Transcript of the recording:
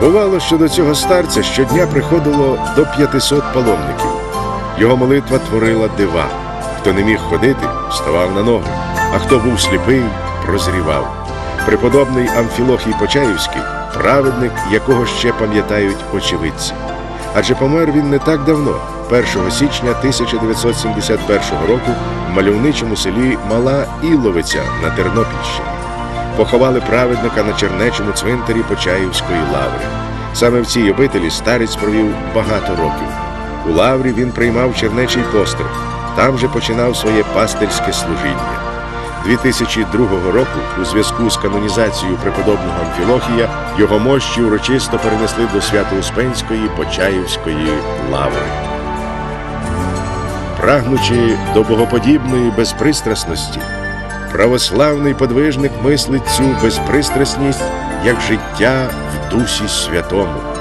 Бувало, що до цього старця щодня приходило до 500 паломників. Його молитва творила дива. Хто не міг ходити, ставав на ноги, а хто був сліпий, прозрівав. Преподобний Амфілохій Почаївський праведник, якого ще пам'ятають очевидці. Адже помер він не так давно, 1 січня 1971 року в мальовничому селі Мала Іловиця на Тернопільщині. Поховали праведника на Чернечому цвинтарі Почаївської лаври. Саме в цій обителі старець провів багато років. У лаврі він приймав чернечий постриг, там же починав своє пастирське служіння. 2002 року, у зв'язку з канонізацією преподобного Амфілохія, його мощі урочисто перенесли до Свято-Успенської Почаївської лаври. Прагнучи до богоподібної безпристрасності, православний подвижник мислить цю безпристрасність як життя в дусі святому.